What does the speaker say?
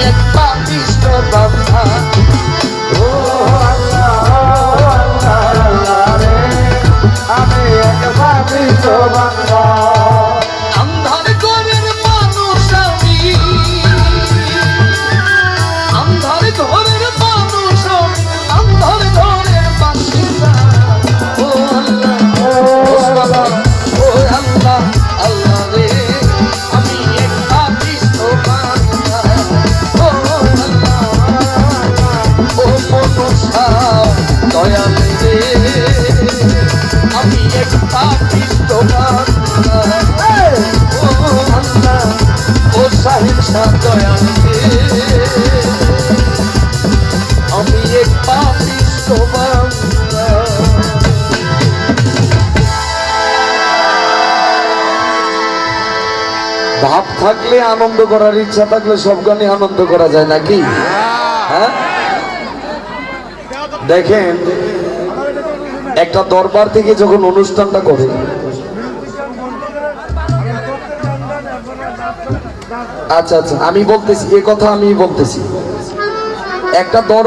Let আমি এক তোমার ভাব থাকলে আনন্দ করার ইচ্ছা থাকলে সব গানে আনন্দ করা যায় নাকি? হ্যাঁ? দেখেন একটা দরবার থেকে যখন অনুষ্ঠানটা করে আচ্ছা আচ্ছা আমি বলতেছি, এ কথা আমি বলতেছি। একটা দরবার